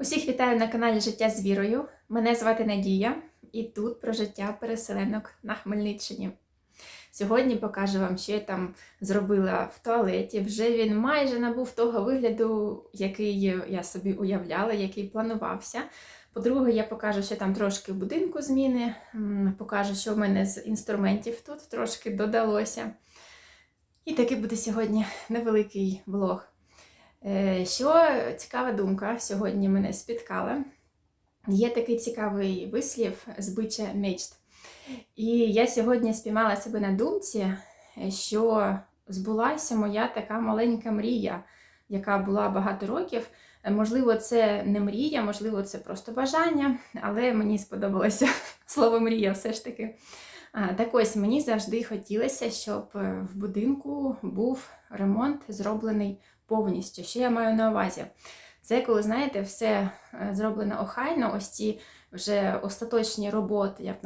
Усіх вітаю на каналі Життя з вірою. Мене звати Надія, і тут про життя переселенок на Хмельниччині. Сьогодні покажу вам, що я там зробила в туалеті. Вже він майже набув того вигляду, який я собі уявляла, який планувався. По-друге, я покажу, що там трошки будинку зміни, покажу, що в мене з інструментів тут трошки додалося. І такий буде сьогодні невеликий влог. Е, Що цікава думка сьогодні мене спіткала. Є такий цікавий вислів збича мечт. І я сьогодні спіймала себе на думці, що збулася моя така маленька мрія, яка була багато років. Можливо, це не мрія, можливо, це просто бажання, але мені сподобалося слово мрія все ж таки. Так ось мені завжди хотілося, щоб в будинку був ремонт зроблений повністю. Що я маю на увазі? Це коли, знаєте, все е, зроблено охайно, ось ці вже остаточні роботи, як,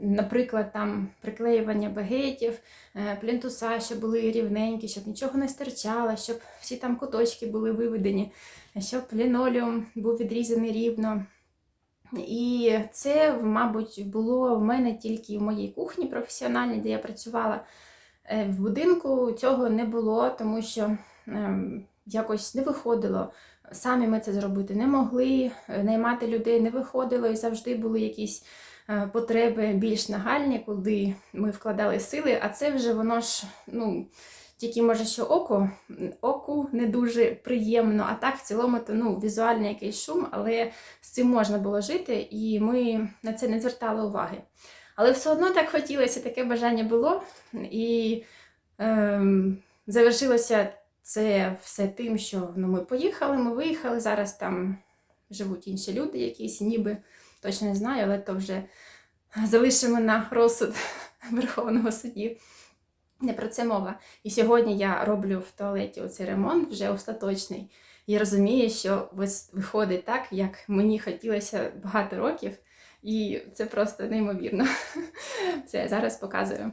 наприклад, там приклеювання багетів, е, плінтуса, щоб були рівненькі, щоб нічого не стирчало, щоб всі там куточки були виведені, щоб лінолеум був відрізаний рівно. І це, мабуть, було в мене тільки в моїй кухні професіональній, де я працювала. Е, В будинку цього не було, тому що якось не виходило. Самі ми це зробити не могли, е, наймати людей не виходило, і завжди були якісь е, потреби більш нагальні, куди ми вкладали сили, а це вже воно ж, ну, тільки може, що око, оку не дуже приємно, а так в цілому то ну, візуальний якийсь шум, але з цим можна було жити, і ми на це не звертали уваги. Але все одно так хотілося, таке бажання було. І ем, завершилося це все тим, що ну, ми поїхали, ми виїхали. Зараз там живуть інші люди, якісь ніби точно не знаю, але то вже залишимо на розсуд Верховного судді. Не про це мова. І сьогодні я роблю в туалеті оцей ремонт вже остаточний. І розумію, що виходить так, як мені хотілося багато років. І це просто неймовірно. Це я зараз показую.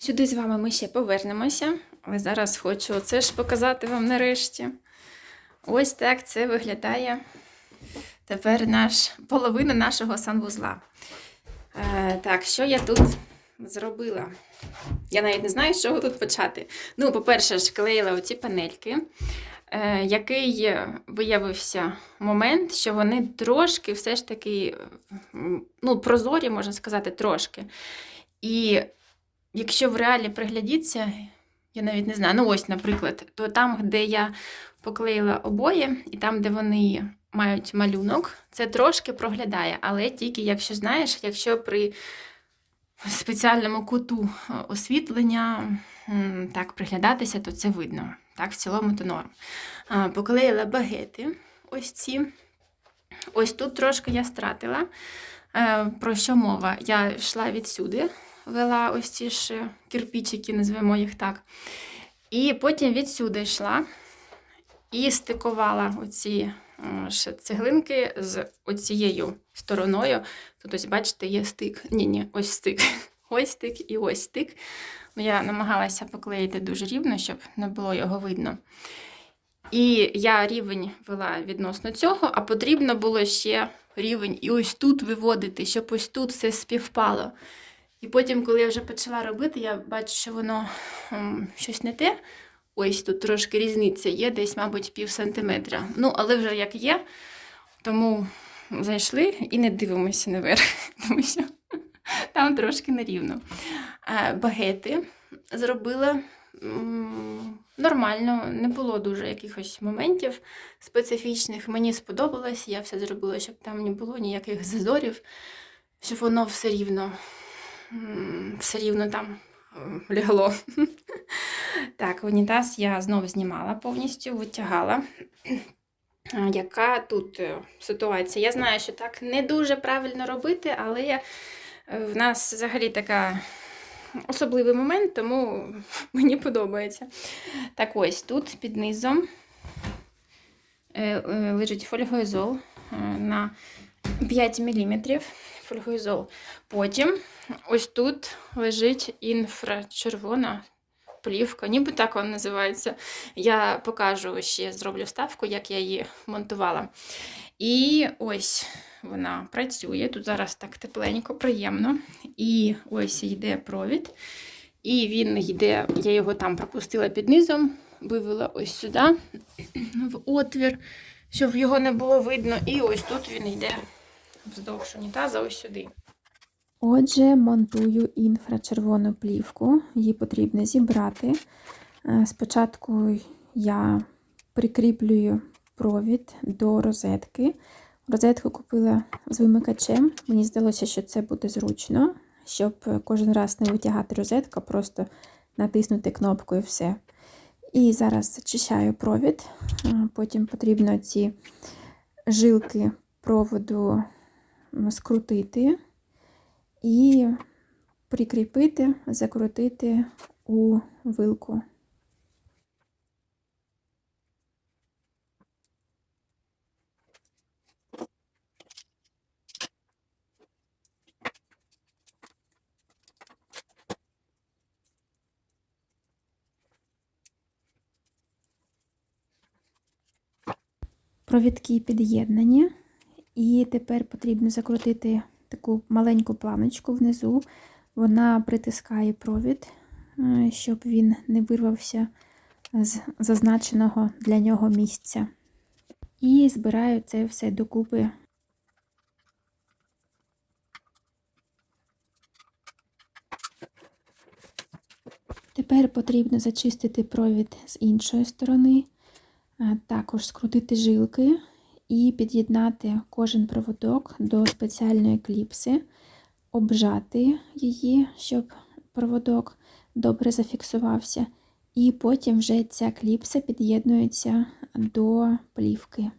Сюди з вами ми ще повернемося, але зараз хочу це ж показати вам нарешті. Ось так це виглядає тепер наш, половина нашого санвузла. Е, так, що я тут зробила? Я навіть не знаю, з чого тут почати. Ну, по-перше, ж клеїла оці панельки, е, який виявився момент, що вони трошки все ж таки ну, прозорі, можна сказати, трошки. І якщо в реалі приглядіться, я навіть не знаю, ну ось, наприклад, то там, де я поклеїла обоє, і там, де вони мають малюнок, це трошки проглядає, але тільки якщо знаєш, якщо при спеціальному куту е, освітлення так приглядатися, то це видно. Так, в цілому то норм. Поклеїла багети, ось ці. Ось тут трошки я стратила. Е, Про що мова? Я йшла відсюди, вела ось ці ж е, кирпичики, назвемо їх так. І потім відсюди йшла і стикувала оці е, цеглинки з оцією стороною. Тут ось, бачите, є стик. Ні, ні, ось стик. Ось стик і ось стик. Ну, Я намагалася поклеїти дуже рівно, щоб не було його видно. І я рівень вела відносно цього, а потрібно було ще рівень і ось тут виводити, щоб ось тут все співпало. І потім, коли я вже почала робити, я бачу, що воно м, щось не те. Ось тут трошки різниця є, десь, мабуть, пів сантиметра. Ну, але вже як є, тому зайшли і не дивимося наверх, тому що там трошки нерівно. Е, Багети зробила нормально, не було дуже якихось моментів специфічних. Мені сподобалось, я все зробила, щоб там не було ніяких зазорів, щоб воно все рівно, все рівно там лягло. Так, унітаз я знову знімала повністю, витягала. Яка тут е, ситуація? Я знаю, що так не дуже правильно робити, але е, в нас взагалі така особливий момент, тому мені подобається. Так ось тут під низом е, е, лежить фольгоізол е, на 5 мм. Фольгоізол. Потім ось тут лежить інфрачервона плівка, ніби так вона називається. Я покажу ще зроблю ставку, як я її монтувала. І ось вона працює. Тут зараз так тепленько, приємно. І ось йде провід. І він йде, я його там пропустила під низом, вивела ось сюди, в отвір, щоб його не було видно. І ось тут він йде вздовж унітаза, ось сюди. Отже, монтую інфрачервону плівку. Її потрібно зібрати. Е, Спочатку я прикріплюю провід до розетки. Розетку купила з вимикачем. Мені здалося, що це буде зручно, щоб кожен раз не витягати розетку, просто натиснути кнопку і все. І зараз зачищаю провід. Е, Потім потрібно ці жилки проводу скрутити і прикріпити, закрутити у вилку. Провідки під'єднані, і тепер потрібно закрутити таку маленьку планочку внизу. Вона притискає провід, е, щоб він не вирвався з зазначеного для нього місця. І збираю це все докупи. Тепер потрібно зачистити провід з іншої сторони, також скрутити жилки і під'єднати кожен проводок до спеціальної кліпси, обжати її, щоб проводок добре зафіксувався, і потім вже ця кліпса під'єднується до плівки.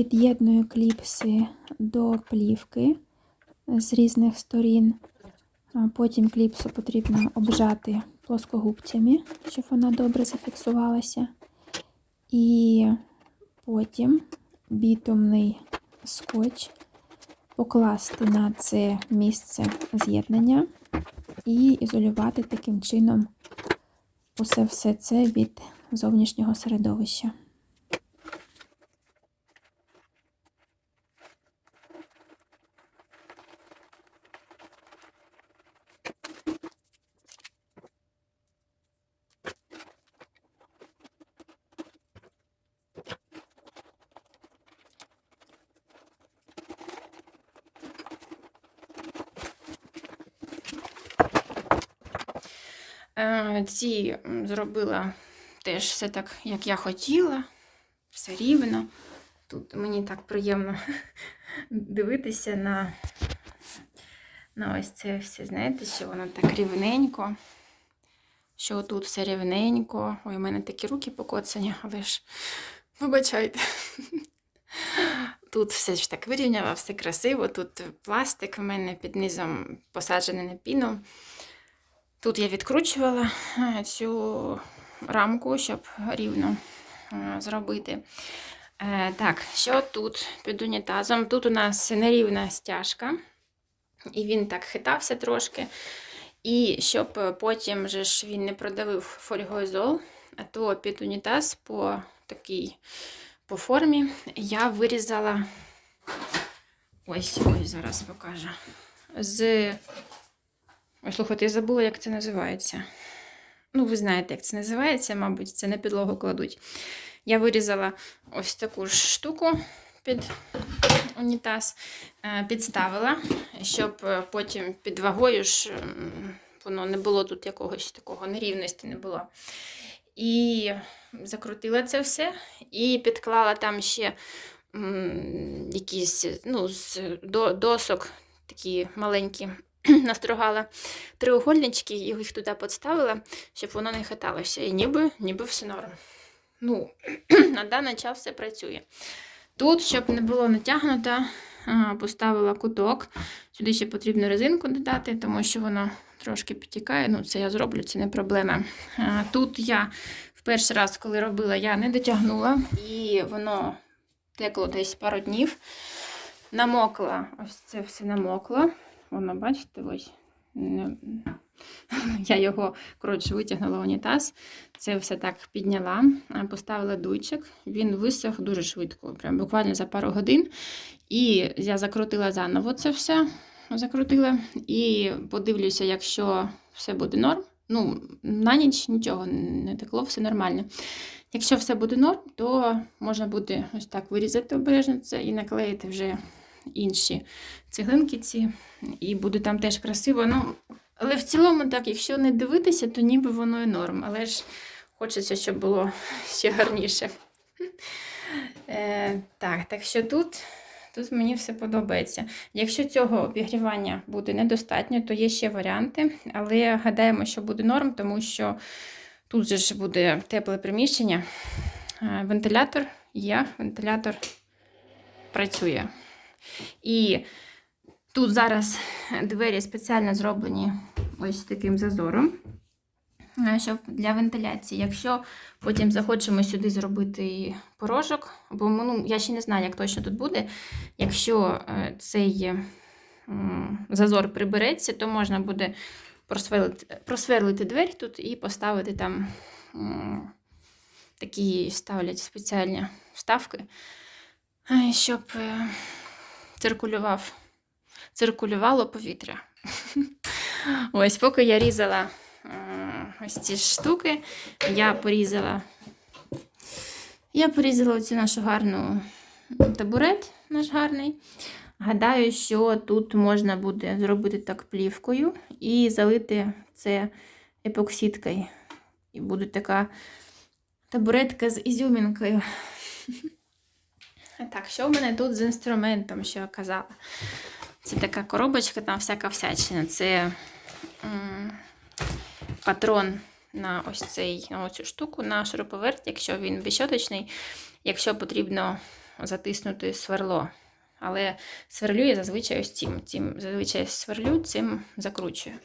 Під'єдную кліпси до плівки з різних сторін. Потім кліпсу потрібно обжати плоскогубцями, щоб вона добре зафіксувалася. І потім бітумний скотч покласти на це місце з'єднання і ізолювати таким чином усе все це від зовнішнього середовища. Ці зробила теж все так, як я хотіла, все рівно. Тут мені так приємно дивитися на, на ось це все, знаєте, що воно так рівненько. Що тут все рівненько. Ой, у мене такі руки покоцані, але ж вибачайте. Тут все ж так вирівняла, все красиво. Тут пластик у мене під низом посаджений на піну. Тут я відкручувала е, цю рамку, щоб рівно е, зробити. Е, Так, що тут під унітазом? Тут у нас нерівна стяжка, і він так хитався трошки. І щоб потім же ж він не продавив фольгоізол, то під унітаз по такій по формі я вирізала. Ось, ось зараз покажу. З Ой, слухайте, я забула, як це називається. Ну, ви знаєте, як це називається, мабуть, це на підлогу кладуть. Я вирізала ось таку ж штуку під унітаз, е, підставила, щоб е, потім під вагою ж воно не було тут якогось такого нерівності не було. І закрутила це все, і підклала там ще якісь ну, з досок такі маленькі настругала треугольнички і їх туди підставила, щоб воно не хиталося. І ніби, ніби все норм. ну, на даний час все працює. Тут, щоб не було натягнуто, поставила куток. Сюди ще потрібно резинку додати, тому що воно трошки підтікає. Ну, це я зроблю, це не проблема. Тут я в перший раз, коли робила, я не дотягнула, і воно текло десь пару днів. Намокла, ось це все намокло. Воно, бачите, ось. Я його, коротше, витягнула в унітаз. Це все так підняла, поставила дуйчик. Він висох дуже швидко, прям буквально за пару годин. І я закрутила заново це все. Закрутила. І подивлюся, якщо все буде норм. Ну, на ніч нічого не текло, все нормально. Якщо все буде норм, то можна буде ось так вирізати обережно це і наклеїти вже інші цеглинки ці, і буде там теж красиво. Ну, але в цілому, так, якщо не дивитися, то ніби воно і норм. Але ж хочеться, щоб було ще гарніше. Е, так, так що тут, тут мені все подобається. Якщо цього обігрівання буде недостатньо, то є ще варіанти, але гадаємо, що буде норм, тому що тут же ж буде тепле приміщення. Е, Вентилятор є, вентилятор працює. І тут зараз двері спеціально зроблені ось таким зазором, е, щоб для вентиляції. Якщо потім захочемо сюди зробити порожок, бо ну, я ще не знаю, як точно тут буде. Якщо е, цей м, зазор прибереться, то можна буде просверлити, просверлити двері тут і поставити там такі ставлять спеціальні вставки, е, щоб е, циркулював, циркулювало повітря. Ось, поки я різала е, ось ці штуки, я порізала. Я порізала оцю нашу гарну табурет, наш гарний. Гадаю, що тут можна буде зробити так плівкою і залити це епоксидкою. І буде така табуретка з ізюмінкою. Так, що в мене тут з інструментом, що я казала? Це така коробочка, там всяка всячина. Це м, патрон на ось цей, на оцю штуку, на шуруповерт, якщо він безщоточний, якщо потрібно затиснути сверло. Але сверлю я зазвичай ось цим. Цим зазвичай сверлю, цим закручую.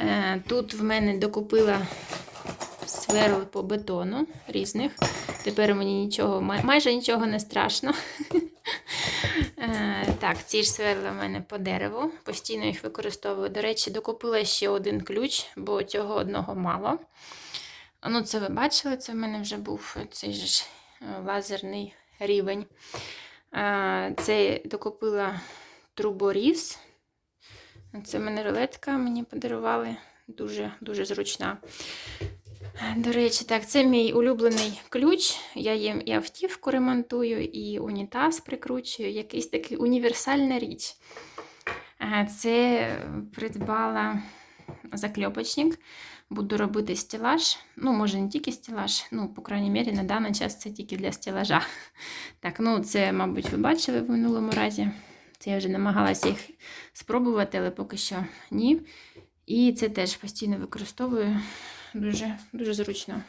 Е, тут в мене докупила сверл по бетону різних. Тепер мені нічого, майже нічого не страшно. Е, Так, ці ж сверла в мене по дереву. Постійно їх використовую. До речі, докупила ще один ключ, бо цього одного мало. Ну, це ви бачили, це в мене вже був цей ж е, лазерний рівень. Е, Це докупила труборіз. Це в мене рулетка, мені подарували. Дуже, дуже зручна. До речі, так, це мій улюблений ключ. Я їм і автівку ремонтую, і унітаз прикручую. Якийсь такий універсальна річ. Е, Це придбала закльопочник. Буду робити стелаж. Ну, може, не тільки стелаж, ну, по крайній мірі, на даний час це тільки для стелажа. Так, ну це, мабуть, ви бачили в минулому разі. Це я вже намагалася їх спробувати, але поки що ні. І це теж постійно використовую. Дуже, дуже зручно.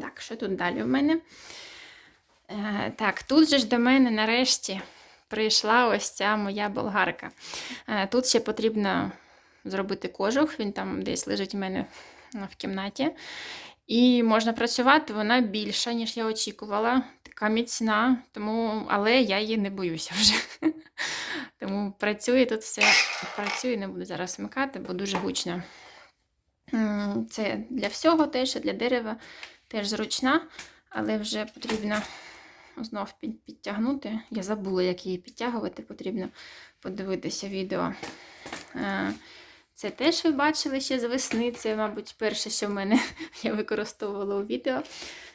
Так, що тут далі в мене? Е, так, тут же ж до мене нарешті прийшла ось ця моя болгарка. Е, тут ще потрібно зробити кожух, він там десь лежить у мене в кімнаті. І можна працювати, вона більша, ніж я очікувала. Така міцна, тому... але я її не боюся вже. Тому працює тут все, працює, не буду зараз вмикати, бо дуже гучно. Це для всього теж, для дерева теж зручна, але вже потрібно знов підтягнути. Я забула, як її підтягувати, потрібно подивитися відео. Е, Це теж ви бачили ще з весни. Це, мабуть, перше, що в мене я використовувала у відео.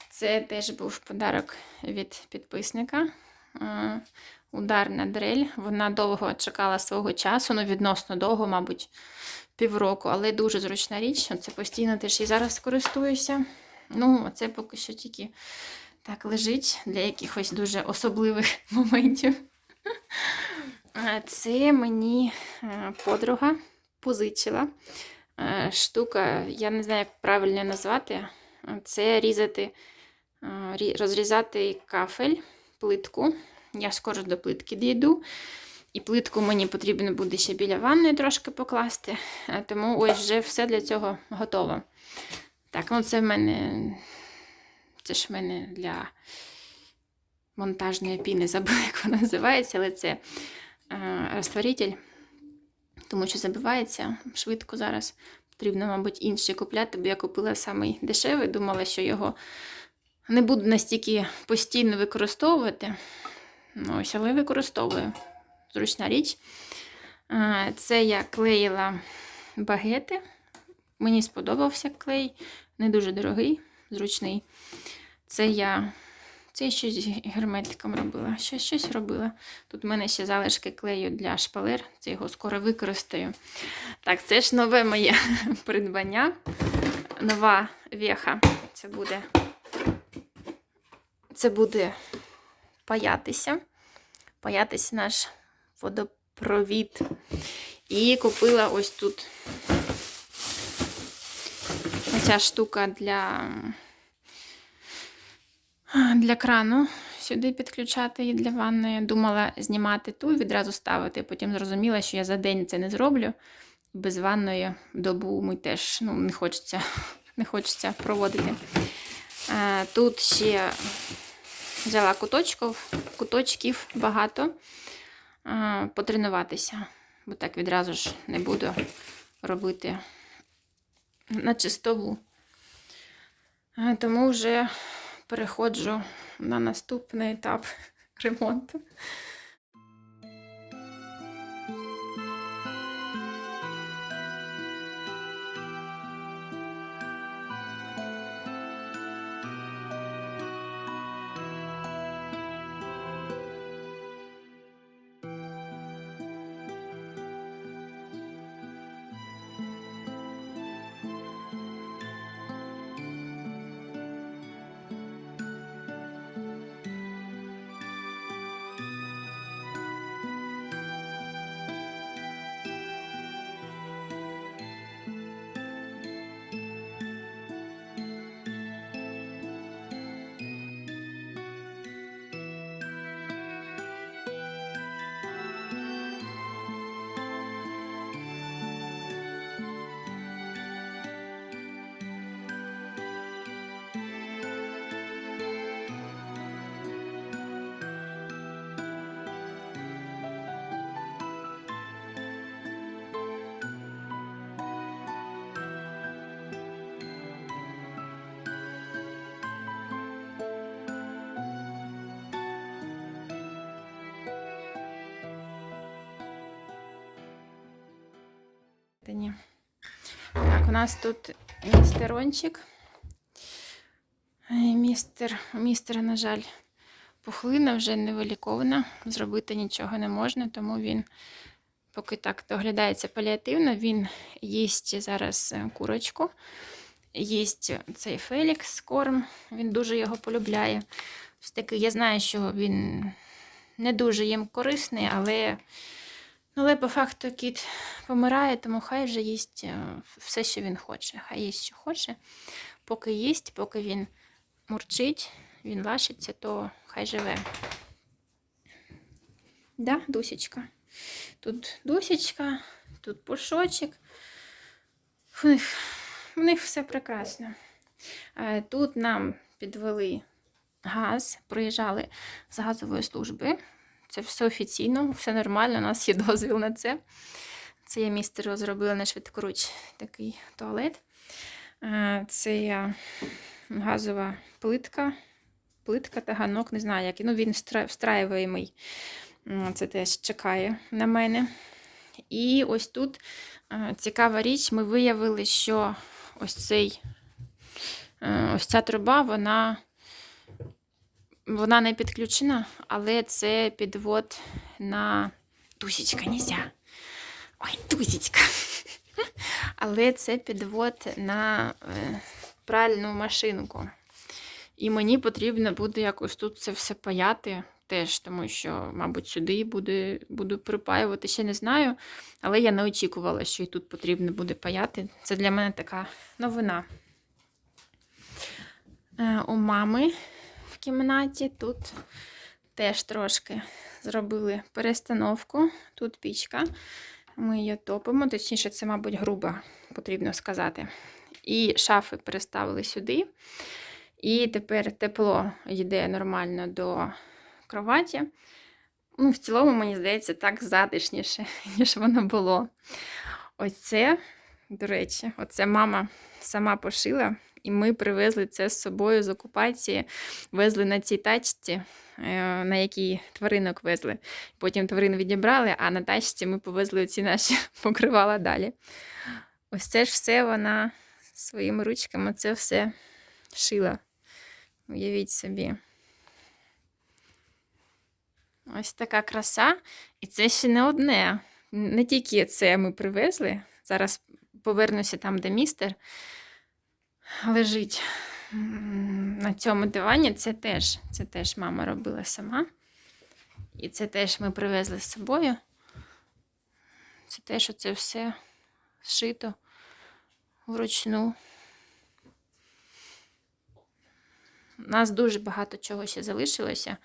Це теж був подарок від підписника. Е, Ударна дрель. Вона довго чекала свого часу, ну відносно довго, мабуть, півроку, але дуже зручна річ. Це постійно теж і зараз користуюся. Ну, це поки що тільки так лежить для якихось дуже особливих моментів. Це мені е, подруга позичила. Е, Штука, я не знаю, як правильно назвати. це різати, розрізати кафель, плитку. Я скоро до плитки дійду. І плитку мені потрібно буде ще біля ванної трошки покласти. Тому ось вже все для цього готово. Так, ну це в мене. Це ж в мене для монтажної піни забула, як вона називається, але це е, розтворитель, тому що забивається швидко зараз. Потрібно, мабуть, інший купляти, бо я купила самий дешевий, думала, що його не буду настільки постійно використовувати. Ну, ось, але використовую. Зручна річ. Це я клеїла багети. Мені сподобався клей, не дуже дорогий, зручний. Це я це я щось герметиком робила. Щось, щось робила. Тут в мене ще залишки клею для шпалер. Це його скоро використаю. Так, це ж нове моє придбання. Нова веха. Це буде. Це буде паятися. Паятися наш водопровід. І купила ось тут оця штука для для крану сюди підключати і для ванної. Думала знімати ту і відразу ставити. Потім зрозуміла, що я за день це не зроблю. Без ванної добу ми теж ну, не хочеться, не хочеться проводити. Тут ще взяла куточків, куточків багато е, потренуватися, бо так відразу ж не буду робити на чистову. Е, Тому вже переходжу на наступний етап ремонту. Та ні. Так, у нас тут містерончик. Містер, у містера, на жаль, пухлина вже не вилікована, зробити нічого не можна, тому він, поки так доглядається паліативно, він їсть зараз е, курочку, їсть цей Фелікс корм, він дуже його полюбляє. Ось такий, я знаю, що він не дуже їм корисний, але, але по факту кіт помирає, тому хай вже їсть е, все, що він хоче. Хай їсть, що хоче. Поки їсть, поки він мурчить, він лашиться, то хай живе. Да, Дусечка. Тут Дусечка, тут пушочок. В них, в них все прекрасно. Е, Тут нам підвели газ, приїжджали з газової служби. Це все офіційно, все нормально, у нас є дозвіл на це. Це я містеру зробила на швидкоруч такий туалет. Е, Це я газова плитка. Плитка та ганок, не знаю як. Ну, він встра- встраюємий. Це теж чекає на мене. І ось тут е, цікава річ, ми виявили, що ось цей е, ось ця труба, вона, вона не підключена, але це підвод на тусічка нельзя. Ой, тусічка. Але це підвод на е, пральну машинку. І мені потрібно буде якось тут це все паяти теж, тому що, мабуть, сюди буде, буду припаювати, ще не знаю. Але я не очікувала, що і тут потрібно буде паяти. Це для мене така новина. Е, У мами кімнаті тут теж трошки зробили перестановку. Тут пічка. Ми її топимо, точніше, це, мабуть, грубо, потрібно сказати. І шафи переставили сюди. І тепер тепло йде нормально до кроваті. Ну, в цілому, мені здається, так затишніше, ніж воно було. Ось це, до речі, оце мама сама пошила, і ми привезли це з собою з окупації, везли на цій тачці, е, на якій тваринок везли. Потім тварин відібрали, а на тачці ми повезли оці наші покривала далі. Ось це ж все вона своїми ручками це все шила. Уявіть собі. Ось така краса. І це ще не одне. Не тільки це ми привезли. Зараз повернуся там, де містер лежить на цьому дивані. Це теж, це теж мама робила сама. І це теж ми привезли з собою. Це теж оце все зшито вручну. У нас дуже багато чого ще залишилося.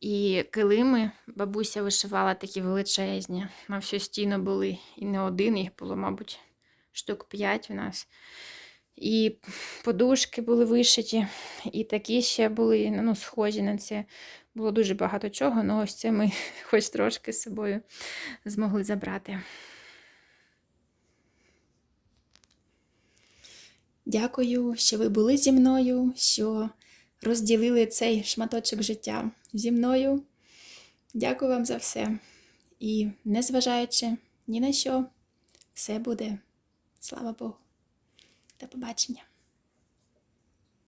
І килими бабуся вишивала такі величезні. На всю стіну були і не один, їх було, мабуть, штук п'ять у нас. І подушки були вишиті, і такі ще були ну, схожі на це. Було дуже багато чого, але ось це ми хоч трошки з собою змогли забрати. Дякую, що ви були зі мною, що розділили цей шматочок життя зі мною. Дякую вам за все. І незважаючи ні на що, все буде. Слава Богу. До побачення.